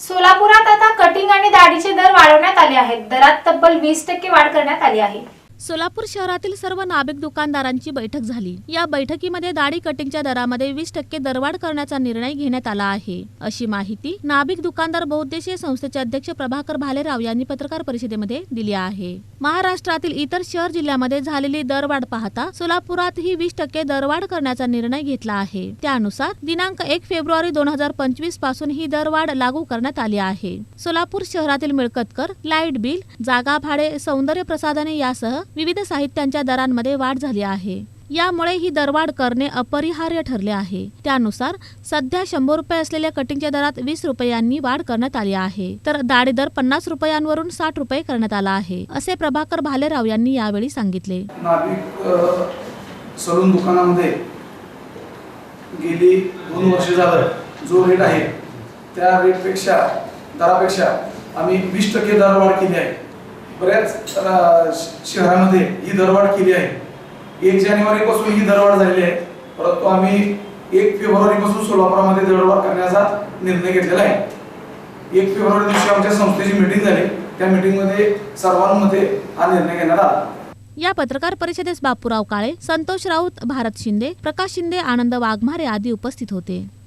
सोलापुरात आता कटिंग आणि दाढीचे दर वाढवण्यात आले आहेत. दरात तब्बल वीस टक्के वाढ करण्यात आली आहे. सोलापूर शहरातील सर्व नाभिक दुकानदारांची बैठक झाली. या बैठकीमध्ये दाढी कटिंगच्या दरामध्ये वीस टक्के दरवाढ करण्याचा निर्णय घेण्यात आला आहे. अशी माहिती नाभिक दुकानदार बहुद्देशीय संस्थेचे अध्यक्ष प्रभाकर भालेराव यांनी पत्रकार परिषदेमध्ये दिली आहे. महाराष्ट्रातील इतर शहर जिल्ह्यामध्ये झालेली दरवाढ पाहता सोलापुरात ही वीस टक्के दरवाढ करण्याचा निर्णय घेतला आहे. त्यानुसार दिनांक एक फेब्रुवारी दोन हजार पंचवीसपासून ही दरवाढ लागू करण्यात आली आहे. सोलापूर शहरातील मिळकत कर लाइट बिल जागा भाडे सौंदर्य प्रसाधने यासह विविध साहित्यांच्या दरांमध्ये वाढ झाली आहे. यामुळे ही दरवाढ करणे अपरिहार्य ठरले आहे. त्यानुसार सध्या शंभर रुपये असलेल्या कटिंगच्या दरात वीस रुपयांनी वाढ करण्यात आली आहे. तर दाढी दर पन्नास रुपयांवरून साठ रुपये करण्यात आला आहे असे प्रभाकर भालेराव यांनी यावेळी सांगितले. नाभिक सलून दुकानामध्ये गेली दोन वर्ष झालं. जो रेट आहे त्या रेटपेक्षा दरापेक्षा आम्ही वीस टक्के दरवाढ केली आहे. बऱ्याच शहरामध्ये ही दरवाढ केली आहे. एक जानेवारीपासून ही दरवाढ झालेली आहे. परंतु आम्ही एक फेब्रुवारीपासून सोलापुरामध्ये दरवाढ करण्याचा निर्णय घेतलेला आहे. एक फेब्रुवारी दिवशी आमच्या संस्थेची मीटिंग झाली. त्या मीटिंगमध्ये सर्वांमध्ये हा निर्णय घेण्यात आला. या पत्रकार परिषदेस बापूराव काळे संतोष राऊत भारत शिंदे प्रकाश शिंदे आनंद वाघमारे आदी उपस्थित होते.